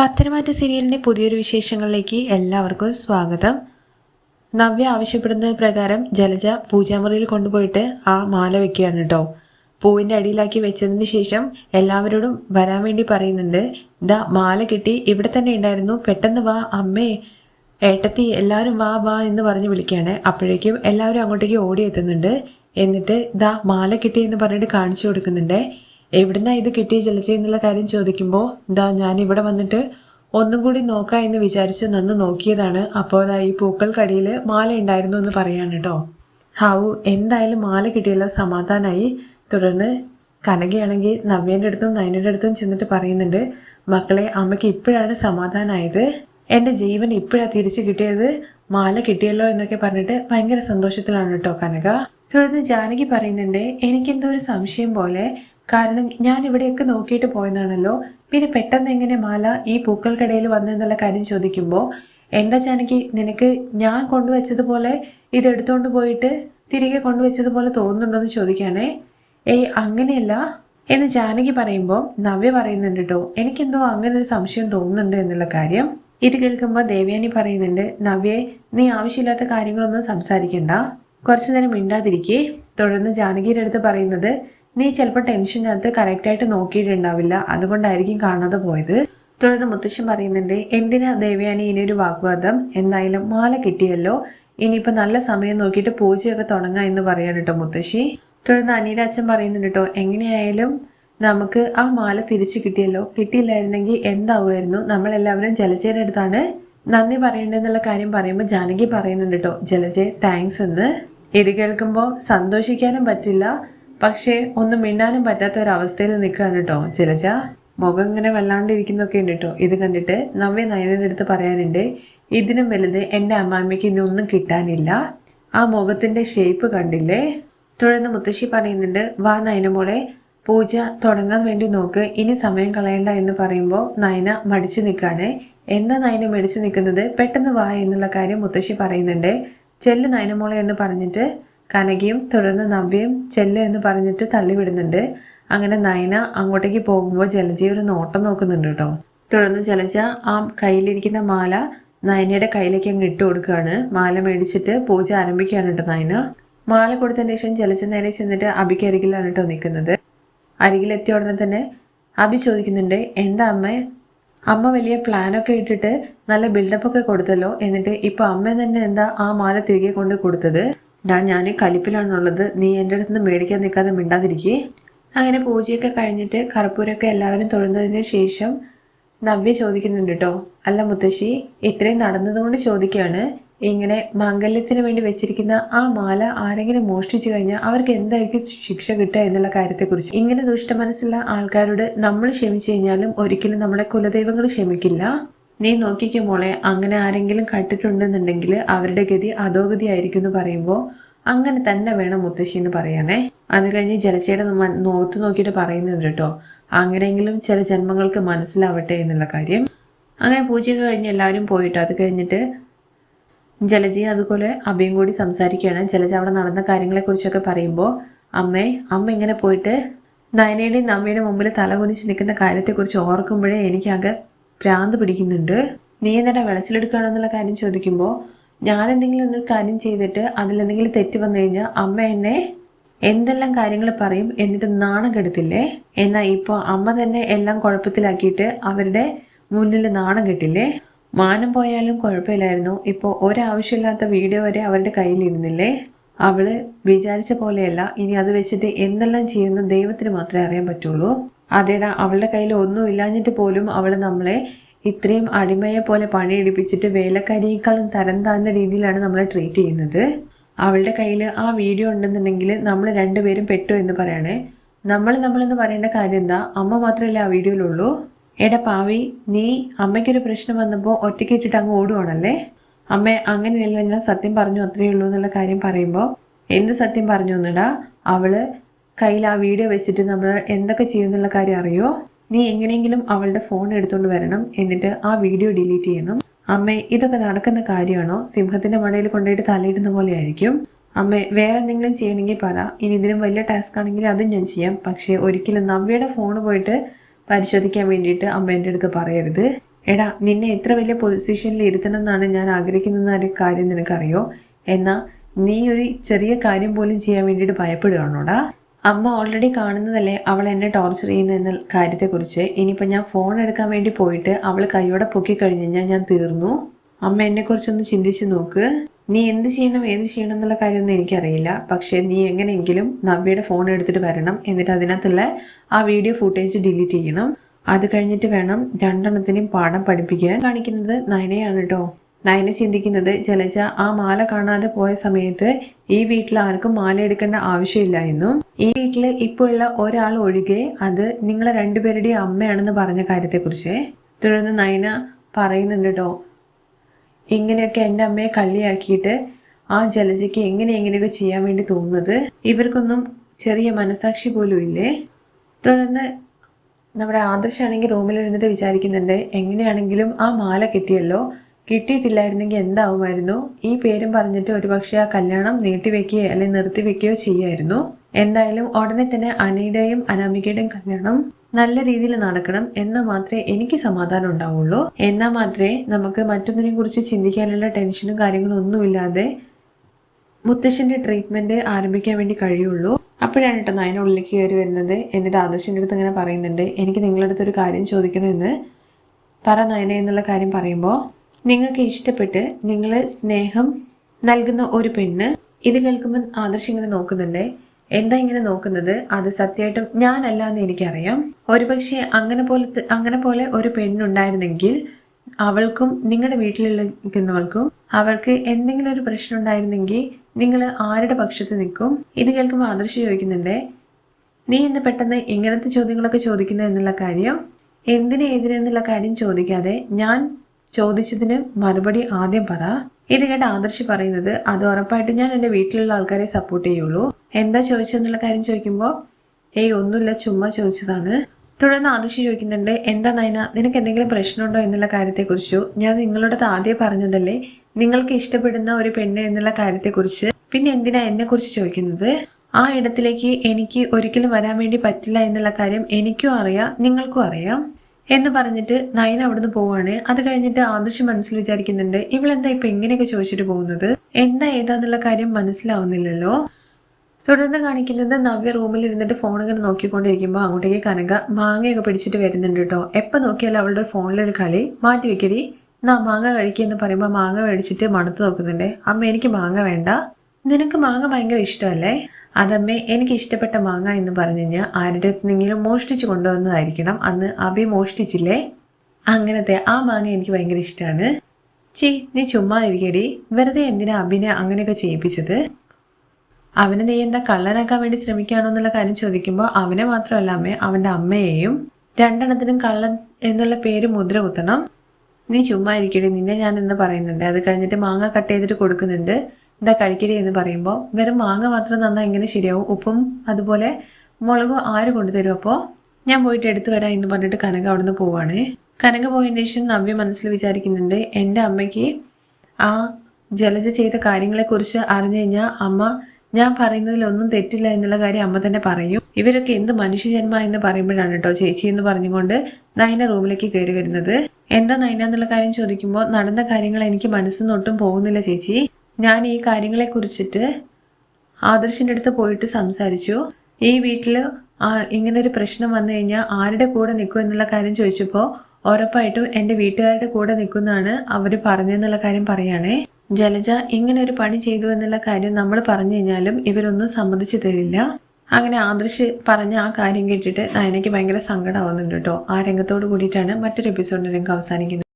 പത്തനംമാറ്റ സീരിയലിന്റെ പുതിയൊരു വിശേഷങ്ങളിലേക്ക് എല്ലാവർക്കും സ്വാഗതം. നവ്യ ആവശ്യപ്പെടുന്നത് പ്രകാരം ജലജ പൂജാമുറിയിൽ കൊണ്ടുപോയിട്ട് ആ മാല വെക്കുകയാണ് കേട്ടോ പൂവിന്റെ അടിയിലാക്കി വെച്ചതിന് ശേഷം എല്ലാവരോടും വരാൻ വേണ്ടി പറയുന്നുണ്ട്. ഇതാ മാല കിട്ടി. ഇവിടെ തന്നെ ഉണ്ടായിരുന്നു. പെട്ടെന്ന് വാ അമ്മേ. ഏട്ടത്തി എല്ലാവരും വാ വാ എന്ന് പറഞ്ഞ് വിളിക്കുകയാണ്. അപ്പോഴേക്കും എല്ലാവരും അങ്ങോട്ടേക്ക് ഓടി എത്തുന്നുണ്ട്. എന്നിട്ട് ദാ മാല കിട്ടി എന്ന് പറഞ്ഞിട്ട് കാണിച്ചു കൊടുക്കുന്നുണ്ട്. എവിടുന്നാ ഇത് കിട്ടിയ ജലജ എന്നുള്ള കാര്യം ചോദിക്കുമ്പോൾ ഇതാ ഞാൻ ഇവിടെ വന്നിട്ട് ഒന്നും കൂടി നോക്കാം എന്ന് വിചാരിച്ച് നന്ന് നോക്കിയതാണ്. അപ്പോൾ അതാ ഈ പൂക്കൾക്കടിയിൽ മാല ഉണ്ടായിരുന്നു എന്ന് പറയാണ് കേട്ടോ ഹാവു എന്തായാലും മാല കിട്ടിയല്ലോ സമാധാനമായി തുടർന്ന് കനകയാണെങ്കിൽ നവ്യേന്റെ അടുത്തും നയനയുടെ അടുത്തും ചെന്നിട്ട് പറയുന്നുണ്ട് മക്കളെ അമ്മയ്ക്ക് ഇപ്പോഴാണ് സമാധാനമായത് എന്റെ ജീവൻ ഇപ്പോഴാണ് തിരിച്ചു കിട്ടിയത്. മാല കിട്ടിയല്ലോ എന്നൊക്കെ പറഞ്ഞിട്ട് ഭയങ്കര സന്തോഷത്തിലാണ് കേട്ടോ കനക. തുടർന്ന് ജാനകി പറയുന്നുണ്ട് എനിക്കെന്തോ ഒരു സംശയം പോലെ കാരണം ഞാൻ ഇവിടെയൊക്കെ നോക്കിയിട്ട് പോയതാണല്ലോ. പിന്നെ പെട്ടെന്ന് എങ്ങനെ മാല ഈ പൂക്കൾക്കിടയിൽ വന്നെന്നുള്ള കാര്യം ചോദിക്കുമ്പോൾ എന്താ ജാനകി നിനക്ക് ഞാൻ കൊണ്ടുവച്ചതുപോലെ ഇത് എടുത്തുകൊണ്ട് പോയിട്ട് തിരികെ കൊണ്ടുവച്ചതുപോലെ തോന്നുന്നുണ്ടോന്ന് ചോദിക്കുകയാണേ. ഏയ് അങ്ങനെയല്ല എന്ന് ജാനകി പറയുമ്പോൾ നവ്യ പറയുന്നുണ്ട് കേട്ടോ എനിക്കെന്തോ അങ്ങനെ ഒരു സംശയം തോന്നുന്നുണ്ട് എന്നുള്ള കാര്യം. ഇത് കേൾക്കുമ്പോൾ ദേവയാനി പറയുന്നുണ്ട് നവ്യെ നീ ആവശ്യമില്ലാത്ത കാര്യങ്ങളൊന്നും സംസാരിക്കണ്ട. കുറച്ചു നേരം മിണ്ടാതിരിക്കേ. തുടർന്ന് ജാനകിയുടെ അടുത്ത് പറയുന്നത് നീ ചിലപ്പോൾ ടെൻഷനകത്ത് കറക്റ്റായിട്ട് നോക്കിയിട്ടുണ്ടാവില്ല. അതുകൊണ്ടായിരിക്കും കാണാതെ പോയത്. തുടർന്ന് മുത്തശ്ശൻ പറയുന്നുണ്ട് എന്തിനാ ദേവയാനി ഇനി ഒരു വാഗ്വാദം? എന്തായാലും മാല കിട്ടിയല്ലോ. ഇനിയിപ്പോ നല്ല സമയം നോക്കിയിട്ട് പൂജയൊക്കെ തുടങ്ങാം എന്ന് പറയാണ് കേട്ടോ മുത്തശ്ശി. തുടർന്ന് അനിയുടെ പറയുന്നുണ്ട് കേട്ടോ എങ്ങനെയായാലും നമുക്ക് ആ മാല തിരിച്ചു കിട്ടിയല്ലോ. കിട്ടിയില്ലായിരുന്നെങ്കിൽ എന്താവുമായിരുന്നു? നമ്മളെല്ലാവരും ജലജയുടെ അടുത്താണ് നന്ദി പറയേണ്ടതെന്നുള്ള കാര്യം പറയുമ്പോൾ ജാനകി പറയുന്നുണ്ട് കേട്ടോ ജലജയ് താങ്ക്സ് എന്ന്. ഇത് കേൾക്കുമ്പോൾ സന്തോഷിക്കാനും പറ്റില്ല. പക്ഷേ ഒന്നും മിണ്ടാനും പറ്റാത്ത ഒരു അവസ്ഥയിൽ നിൽക്കുകയാണ് കേട്ടോ ചിലച്ച മുഖം ഇങ്ങനെ വല്ലാണ്ടിരിക്കുന്നൊക്കെ ഉണ്ട് കേട്ടോ ഇത് കണ്ടിട്ട് നവ്യ നയനന്റെ അടുത്ത് പറയാനുണ്ട് ഇതിനും വലുത് എന്റെ അമ്മാമ്മയ്ക്ക് ഇനി ഒന്നും കിട്ടാനില്ല. ആ മുഖത്തിന്റെ ഷേപ്പ് കണ്ടില്ലേ? തുടർന്ന് മുത്തശ്ശി പറയുന്നുണ്ട് വാ നയനമോളെ പൂജ തുടങ്ങാൻ വേണ്ടി നോക്ക്. ഇനി സമയം കളയണ്ട എന്ന് പറയുമ്പോൾ നയന മടിച്ചു നിൽക്കുകയാണ്. എന്താ നയന മടിച്ചു നിൽക്കുന്നത്? പെട്ടെന്ന് വാ എന്നുള്ള കാര്യം മുത്തശ്ശി പറയുന്നുണ്ട്. ചെല്ല് നയനമോളെ എന്ന് പറഞ്ഞിട്ട് കനകയും തുടർന്ന് നവ്യയും ചെല്ല് എന്ന് പറഞ്ഞിട്ട് തള്ളിവിടുന്നുണ്ട്. അങ്ങനെ നയന അങ്ങോട്ടേക്ക് പോകുമ്പോൾ ജലജ ഒരു നോട്ടം നോക്കുന്നുണ്ട് കേട്ടോ. തുടർന്ന് ജലജ ആ കയ്യിലിരിക്കുന്ന മാല നയനയുടെ കയ്യിലേക്ക് അങ്ങ് ഇട്ട് കൊടുക്കുകയാണ്. മാല മേടിച്ചിട്ട് പൂജ ആരംഭിക്കുകയാണ് കേട്ടോ നയന. മാല കൊടുത്തതിന് ശേഷം ജലജ നേരെ ചെന്നിട്ട് അബിക്ക് അരികിലാണ് കേട്ടോ നിൽക്കുന്നത്. അരികിലെത്തിയ ഉടനെ തന്നെ അബി ചോദിക്കുന്നുണ്ട് എന്താ അമ്മ? അമ്മ വലിയ പ്ലാനൊക്കെ ഇട്ടിട്ട് നല്ല ബിൽഡപ്പ് ഒക്കെ കൊടുത്തല്ലോ. എന്നിട്ട് ഇപ്പൊ അമ്മ തന്നെ എന്താ ആ മാല തിരികെ കൊണ്ട് കൊടുത്തത്? ഡാ ഞാൻ കലിപ്പിലാണുള്ളത്. നീ എന്റെ അടുത്ത് നിന്ന് മേടിക്കാൻ നിൽക്കാതെ മിണ്ടാതിരിക്കേ. അങ്ങനെ പൂജയൊക്കെ കഴിഞ്ഞിട്ട് കർപ്പൂരമൊക്കെ എല്ലാവരും തൊഴുന്നതിന് ശേഷം നവ്യ ചോദിക്കുന്നുണ്ട് കേട്ടോ അല്ല മുത്തശ്ശി ഇത്രയും നടന്നതുകൊണ്ട് ചോദിക്കുകയാണ് ഇങ്ങനെ മാംഗല്യത്തിന് വേണ്ടി വെച്ചിരിക്കുന്ന ആ മാല ആരെങ്കിലും മോഷ്ടിച്ചു കഴിഞ്ഞാൽ അവർക്ക് എന്തായിരിക്കും ശിക്ഷ കിട്ടുക എന്നുള്ള കാര്യത്തെക്കുറിച്ച്. ഇങ്ങനെ ദുഷ്ട മനസ്സുള്ള ആൾക്കാരോട് നമ്മൾ ക്ഷമിച്ചു കഴിഞ്ഞാലും ഒരിക്കലും നമ്മുടെ കുലദൈവങ്ങൾ ക്ഷമിക്കില്ല. നീ നോക്കിക്കോ മോളെ അങ്ങനെ ആരെങ്കിലും കട്ടിട്ടുണ്ടെന്നുണ്ടെങ്കിൽ അവരുടെ ഗതി അധോഗതി ആയിരിക്കും എന്ന് പറയുമ്പോൾ അങ്ങനെ തന്നെ വേണം മുത്തശ്ശി എന്ന് പറയണേ അത് കഴിഞ്ഞ് ജലച്ചയുടെ നോത്ത് നോക്കിയിട്ട് പറയുന്നുണ്ട് കേട്ടോ. അങ്ങനെയെങ്കിലും ചില ജന്മങ്ങൾക്ക് മനസ്സിലാവട്ടെ എന്നുള്ള കാര്യം. അങ്ങനെ പൂജയൊക്കെ കഴിഞ്ഞ് എല്ലാവരും പോയിട്ടോ അത് കഴിഞ്ഞിട്ട് ജലജി അതുപോലെ അബിയും കൂടി സംസാരിക്കുകയാണ്. ജലജ അവിടെ നടന്ന കാര്യങ്ങളെക്കുറിച്ചൊക്കെ പറയുമ്പോൾ അമ്മേ അമ്മ ഇങ്ങനെ പോയിട്ട് നയനയുടെയും നമ്മയുടെ മുമ്പിൽ തലകുനിച്ച് നിൽക്കുന്ന കാര്യത്തെക്കുറിച്ച് ഓർക്കുമ്പോഴേ എനിക്കാകെ ഭ്രാന്ത് പിടിക്കുന്നുണ്ട്. നീ എന്നിട്ട് വിളച്ചിലെടുക്കുകയാണെന്നുള്ള കാര്യം ചോദിക്കുമ്പോൾ ഞാൻ എന്തെങ്കിലും ഒരു കാര്യം ചെയ്തിട്ട് അതിലെന്തെങ്കിലും തെറ്റ് വന്നു കഴിഞ്ഞാൽ അമ്മ എന്നെ എന്തെല്ലാം കാര്യങ്ങൾ പറയും എന്നിട്ട് നാണം കെടുത്തില്ലേ? എന്നാൽ ഇപ്പോൾ അമ്മ തന്നെ എല്ലാം കുഴപ്പത്തിലാക്കിയിട്ട് അവരുടെ മുന്നിൽ നാണം കെട്ടില്ലേ? മാനം പോയാലും കുഴപ്പമില്ലായിരുന്നു. ഇപ്പോൾ ഒരാവശ്യമില്ലാത്ത വീഡിയോ വരെ അവരുടെ കയ്യിലിരുന്നില്ലേ അവൾ വിചാരിച്ച പോലെയല്ല. ഇനി അത് വെച്ചിട്ട് എന്തെല്ലാം ചെയ്യുന്ന ദൈവത്തിന് മാത്രമേ അറിയാൻ പറ്റുള്ളൂ. അതേടാ അവളുടെ കയ്യിൽ ഒന്നും ഇല്ലാഞ്ഞിട്ട് പോലും അവൾ നമ്മളെ ഇത്രയും അടിമയെ പോലെ പണിയെടുപ്പിച്ചിട്ട് വേലക്കാരിയേക്കാളും തരം താഴ്ന്ന രീതിയിലാണ് നമ്മളെ ട്രീറ്റ് ചെയ്യുന്നത്. അവളുടെ കയ്യിൽ ആ വീഡിയോ ഉണ്ടെന്നുണ്ടെങ്കിൽ നമ്മൾ രണ്ടുപേരും പെട്ടു എന്ന് പറയണേ. നമ്മൾ നമ്മളെന്ന് പറയേണ്ട കാര്യം എന്താ? അമ്മ മാത്രമല്ലേ ആ വീഡിയോയിലുള്ളൂ? എടാ പാവി നീ അമ്മയ്ക്കൊരു പ്രശ്നം വന്നപ്പോൾ ഒറ്റയ്ക്ക് ഇട്ടിട്ട് അങ്ങ് ഓടുവാണല്ലേ? അമ്മ അങ്ങനെയല്ല ഞാൻ സത്യം പറഞ്ഞു അത്രയേ ഉള്ളൂ എന്നുള്ള കാര്യം പറയുമ്പോൾ എന്ത് സത്യം പറഞ്ഞു എന്നിടാ? അവൾ കയ്യിൽ ആ വീഡിയോ വെച്ചിട്ട് നമ്മൾ എന്തൊക്കെ ചെയ്യുന്നുള്ള കാര്യം അറിയോ? നീ എങ്ങനെയെങ്കിലും അവളുടെ ഫോൺ എടുത്തുകൊണ്ട് വരണം. എന്നിട്ട് ആ വീഡിയോ ഡിലീറ്റ് ചെയ്യണം. അമ്മേ ഇതൊക്കെ നടക്കുന്ന കാര്യമാണോ? സിംഹത്തിന്റെ മടയിൽ കൊണ്ടുപോയിട്ട് തലയിടുന്ന പോലെ ആയിരിക്കും. അമ്മേ വേറെ എന്തെങ്കിലും ചെയ്യണമെങ്കിൽ പറ. ഇനി ഇതിനും വലിയ ടാസ്ക് ആണെങ്കിൽ അതും ഞാൻ ചെയ്യാം. പക്ഷേ ഒരിക്കലും നവ്യയുടെ ഫോൺ പോയിട്ട് പരിശോധിക്കാൻ വേണ്ടിയിട്ട് അമ്മ എന്റെ അടുത്ത് പറയരുത്. എടാ നിന്നെ എത്ര വലിയ പൊസിഷനിൽ ഇരുത്തണം എന്നാണ് ഞാൻ ആഗ്രഹിക്കുന്ന ഒരു കാര്യം നിനക്കറിയോ? എന്നാ നീ ഒരു ചെറിയ കാര്യം പോലും ചെയ്യാൻ വേണ്ടിയിട്ട് ഭയപ്പെടുകയാണോടാ അമ്മ ഓൾറെഡി കാണുന്നതല്ലേ അവൾ എന്നെ ടോർച്ചർ ചെയ്യുന്നു എന്ന കാര്യത്തെക്കുറിച്ച്. ഇനിയിപ്പോൾ ഞാൻ ഫോൺ എടുക്കാൻ വേണ്ടി പോയിട്ട് അവൾ കൈയോടെ പൊക്കി കഴിഞ്ഞ് കഴിഞ്ഞാൽ ഞാൻ തീർന്നു. അമ്മ എന്നെക്കുറിച്ചൊന്ന് ചിന്തിച്ചു നോക്ക്. നീ എന്ത് ചെയ്യണം ഏത് ചെയ്യണം എന്നുള്ള കാര്യമൊന്നും എനിക്കറിയില്ല. പക്ഷേ നീ എങ്ങനെയെങ്കിലും നവ്യയുടെ ഫോൺ എടുത്തിട്ട് വരണം. എന്നിട്ട് അതിനകത്തുള്ള ആ വീഡിയോ ഫുട്ടേജ് ഡിലീറ്റ് ചെയ്യണം. അത് കഴിഞ്ഞിട്ട് വേണം രണ്ടെണ്ണത്തിനെയും പാഠം പഠിപ്പിക്കാൻ. കാണിക്കുന്നത് നയനയാണ് കേട്ടോ. നയന ചിന്തിക്കുന്നത് ജലജ ആ മാല കാണാതെ പോയ സമയത്ത് ഈ വീട്ടിൽ ആർക്കും മാല എടുക്കേണ്ട ആവശ്യമില്ലായിരുന്നു ഈ വീട്ടിൽ ഇപ്പോൾ ഉള്ള ഒരാൾ ഒഴികെ അത് നിങ്ങളെ രണ്ടുപേരുടെയും അമ്മയാണെന്ന് പറഞ്ഞ കാര്യത്തെക്കുറിച്ച് തുടർന്ന് നയന പറയുന്നുണ്ട് കേട്ടോ ഇങ്ങനെയൊക്കെ എന്റെ അമ്മയെ കള്ളിയാക്കിയിട്ട് ആ ജലജയ്ക്ക് എങ്ങനെ എങ്ങനെയൊക്കെ ചെയ്യാൻ വേണ്ടി തോന്നുന്നത്? ഇവർക്കൊന്നും ചെറിയ മനസാക്ഷി പോലും ഇല്ലേ? തുടർന്ന് നമ്മുടെ ആദർശാണെങ്കിൽ റൂമിൽ ഇരുന്നിട്ട് വിചാരിക്കുന്നുണ്ട് എങ്ങനെയാണെങ്കിലും ആ മാല കിട്ടിയല്ലോ? കിട്ടിയിട്ടില്ലായിരുന്നെങ്കിൽ എന്താവുമായിരുന്നു? ഈ പേരും പറഞ്ഞിട്ട് ഒരുപക്ഷെ ആ കല്യാണം നീട്ടിവെക്കുകയോ അല്ലെങ്കിൽ നിർത്തിവെക്കുകയോ ചെയ്യുമായിരുന്നു. എന്തായാലും ഉടനെ തന്നെ അനയുടെയും അനാമികയുടെയും കല്യാണം നല്ല രീതിയിൽ നടക്കണം എന്നാൽ മാത്രമേ എനിക്ക് സമാധാനം ഉണ്ടാവുള്ളൂ. എന്നാൽ മാത്രമേ നമുക്ക് മറ്റൊന്നിനെ കുറിച്ച് ചിന്തിക്കാനുള്ള ടെൻഷനും കാര്യങ്ങളും ഒന്നുമില്ലാതെ മുത്തശ്ശന്റെ ട്രീറ്റ്മെന്റ് ആരംഭിക്കാൻ വേണ്ടി കഴിയുള്ളൂ. അപ്പോഴാണ് കേട്ടോ നയന ഉള്ളിലേക്ക് കയറി വരുന്നത്. എന്നിട്ട് ആദർശിന്റെ അടുത്ത് ഇങ്ങനെ പറയുന്നുണ്ട് എനിക്ക് നിങ്ങളുടെ അടുത്ത് ഒരു കാര്യം ചോദിക്കണമെന്ന്. പറ നയന എന്നുള്ള കാര്യം പറയുമ്പോൾ നിങ്ങൾക്ക് ഇഷ്ടപ്പെട്ട് നിങ്ങൾ സ്നേഹം നൽകുന്ന ഒരു പെണ്ണ്. ഇത് കേൾക്കുമ്പോൾ ആദർശ് ഇങ്ങനെ നോക്കുന്നുണ്ട് എന്താ ഇങ്ങനെ നോക്കുന്നത്? അത് സത്യമായിട്ടും ഞാനല്ല എന്ന് എനിക്കറിയാം. ഒരുപക്ഷെ അങ്ങനെ പോലത്തെ അങ്ങനെ പോലെ ഒരു പെണ്ണുണ്ടായിരുന്നെങ്കിൽ അവൾക്കും നിങ്ങളുടെ വീട്ടിലിരിക്കുന്നവൾക്കും അവൾക്ക് എന്തെങ്കിലും ഒരു പ്രശ്നം ഉണ്ടായിരുന്നെങ്കിൽ നിങ്ങൾ ആരുടെ പക്ഷത്ത് നിൽക്കും? ഇത് കേൾക്കുമ്പോൾ ആദർശ് ചോദിക്കുന്നുണ്ട് നീ ഇന്ന് പെട്ടെന്ന് ഇങ്ങനത്തെ ചോദ്യങ്ങളൊക്കെ ചോദിക്കുന്നത് എന്നുള്ള കാര്യം? എന്തിനെതിരെന്നുള്ള കാര്യം ചോദിക്കാതെ ഞാൻ ചോദിച്ചതിന് മറുപടി ആദ്യം പറ. ഇത് കേട്ട് ആദർശ് പറയുന്നത് അത് ഉറപ്പായിട്ടും ഞാൻ എന്റെ വീട്ടിലുള്ള ആൾക്കാരെ സപ്പോർട്ട് ചെയ്യുള്ളൂ. എന്താ ചോദിച്ചെന്നുള്ള കാര്യം ചോദിക്കുമ്പോൾ ഏയ് ഒന്നുമില്ല ചുമ്മാ ചോദിച്ചതാണ്. തുടർന്ന് ആദർശ് ചോദിക്കുന്നുണ്ട് എന്താ നയന നിനക്ക് എന്തെങ്കിലും പ്രശ്നമുണ്ടോ എന്നുള്ള കാര്യത്തെക്കുറിച്ചോ? ഞാൻ നിങ്ങളോടത് ആദ്യം പറഞ്ഞതല്ലേ? നിങ്ങൾക്ക് ഇഷ്ടപ്പെടുന്ന ഒരു പെണ്ണ് എന്നുള്ള കാര്യത്തെക്കുറിച്ച്? പിന്നെ എന്തിനാ എന്നെ കുറിച്ച് ചോദിക്കുന്നത്? ആ ഇടത്തിലേക്ക് എനിക്ക് ഒരിക്കലും വരാൻ വേണ്ടി പറ്റില്ല എന്നുള്ള കാര്യം എനിക്കും അറിയാം നിങ്ങൾക്കും അറിയാം. എന്ന് പറഞ്ഞിട്ട് നയൻ അവിടുന്ന് പോവാണ്. അത് കഴിഞ്ഞിട്ട് ആദർശ് മനസ്സിൽ വിചാരിക്കുന്നുണ്ട് ഇവളെന്താ ഇപ്പൊ ഇങ്ങനെയൊക്കെ ചോദിച്ചിട്ട് പോകുന്നത്? എന്താ ഏതാന്നുള്ള കാര്യം മനസ്സിലാവുന്നില്ലല്ലോ? തുടർന്ന് കാണിക്കുന്നത് നവ്യ റൂമിൽ ഇരുന്നിട്ട് ഫോൺ ഇങ്ങനെ നോക്കിക്കൊണ്ടിരിക്കുമ്പോൾ അങ്ങോട്ടേക്ക് കനക മാങ്ങയൊക്കെ പിടിച്ചിട്ട് വരുന്നുണ്ട് കേട്ടോ എപ്പോൾ നോക്കിയാലും അവളുടെ ഫോണിലൊരു കളി. മാറ്റി വെക്കടി. നാ മാങ്ങ കഴിക്കുക എന്ന് പറയുമ്പോൾ മാങ്ങ മേടിച്ചിട്ട് മണത്ത് നോക്കുന്നുണ്ട്. അമ്മ എനിക്ക് മാങ്ങ വേണ്ട. നിനക്ക് മാങ്ങ ഭയങ്കര ഇഷ്ടമല്ലേ? അതമ്മേ എനിക്ക് ഇഷ്ടപ്പെട്ട മാങ്ങ എന്ന് പറഞ്ഞു കഴിഞ്ഞാൽ ആരുടെ നിന്നെങ്കിലും മോഷ്ടിച്ചു കൊണ്ടുവന്നതായിരിക്കണം. അന്ന് അഭി മോഷ്ടിച്ചില്ലേ? അങ്ങനത്തെ ആ മാങ്ങ എനിക്ക് ഭയങ്കര ഇഷ്ടമാണ് ചീ നീ ചുമ്മാ ഇരിക്കടി. വെറുതെ എന്തിനാ അഭിനെ അങ്ങനെയൊക്കെ ചെയ്യിപ്പിച്ചത്? അവനെ നീ എന്താ കള്ളനാക്കാൻ വേണ്ടി ശ്രമിക്കുകയാണോ എന്നുള്ള കാര്യം ചോദിക്കുമ്പോൾ അവനെ മാത്രമല്ല അമ്മേ അവന്റെ അമ്മയെയും രണ്ടെണ്ണത്തിനും കള്ളൻ എന്നുള്ള പേര് മുദ്ര കുത്തണം. നീ ചുമ്മാ ഇരിക്കടി. നിന്നെ ഞാൻ എന്ന് പറയുന്നുണ്ട്. അത് കഴിഞ്ഞിട്ട് മാങ്ങ കട്ട് ചെയ്തിട്ട് കൊടുക്കുന്നുണ്ട്. എന്താ കഴിക്കടി എന്ന് പറയുമ്പോൾ വെറും മാങ്ങ മാത്രം തന്നാൽ എങ്ങനെ ശരിയാവും. ഉപ്പും അതുപോലെ മുളകും ആര് കൊണ്ടുതരും അപ്പോൾ ഞാൻ പോയിട്ട് എടുത്തു വരാം എന്ന് പറഞ്ഞിട്ട് കനക അവിടുന്ന് പോവാണ്. കനക പോയതിന് ശേഷം നവ്യ മനസ്സിൽ വിചാരിക്കുന്നുണ്ട് എന്റെ അമ്മയ്ക്ക് ആ ജലജ ചെയ്ത കാര്യങ്ങളെക്കുറിച്ച് അറിഞ്ഞു കഴിഞ്ഞാൽ അമ്മ ഞാൻ പറയുന്നതിലൊന്നും തെറ്റില്ല എന്നുള്ള കാര്യം അമ്മ തന്നെ പറയും. ഇവരൊക്കെ എന്ത് മനുഷ്യജന്മ എന്ന് പറയുമ്പോഴാണ് കേട്ടോ ചേച്ചി എന്ന് പറഞ്ഞുകൊണ്ട് നയന റൂമിലേക്ക് കയറി വരുന്നത്. എന്താ നയന എന്നുള്ള കാര്യം ചോദിക്കുമ്പോൾ നടന്ന കാര്യങ്ങൾ എനിക്ക് മനസ്സിൽ നിന്നൊട്ടും പോകുന്നില്ല ചേച്ചി. ഞാൻ ഈ കാര്യങ്ങളെ കുറിച്ചിട്ട് ആദർശിന്റെ അടുത്ത് പോയിട്ട് സംസാരിച്ചു. ഈ വീട്ടിൽ ഇങ്ങനെ ഒരു പ്രശ്നം വന്നു കഴിഞ്ഞാൽ ആരുടെ കൂടെ നിൽക്കും എന്നുള്ള കാര്യം ചോദിച്ചപ്പോൾ ഉറപ്പായിട്ടും എന്റെ വീട്ടുകാരുടെ കൂടെ നിൽക്കുന്നതാണ് അവർ പറഞ്ഞെന്നുള്ള കാര്യം പറയുകയാണേ. ജലജ ഇങ്ങനെ ഒരു പണി ചെയ്തു എന്നുള്ള കാര്യം നമ്മൾ പറഞ്ഞു കഴിഞ്ഞാലും ഇവരൊന്നും സമ്മതിച്ചു തരില്ല. അങ്ങനെ ആദർശ് പറഞ്ഞ ആ കാര്യം കേട്ടിട്ട് നയനയ്ക്ക് ഭയങ്കര സങ്കടമാവുന്നുണ്ട് കേട്ടോ. ആ രംഗത്തോട് കൂടിയിട്ടാണ് മറ്റൊരു എപ്പിസോഡിന്റെ രംഗം അവസാനിക്കുന്നത്.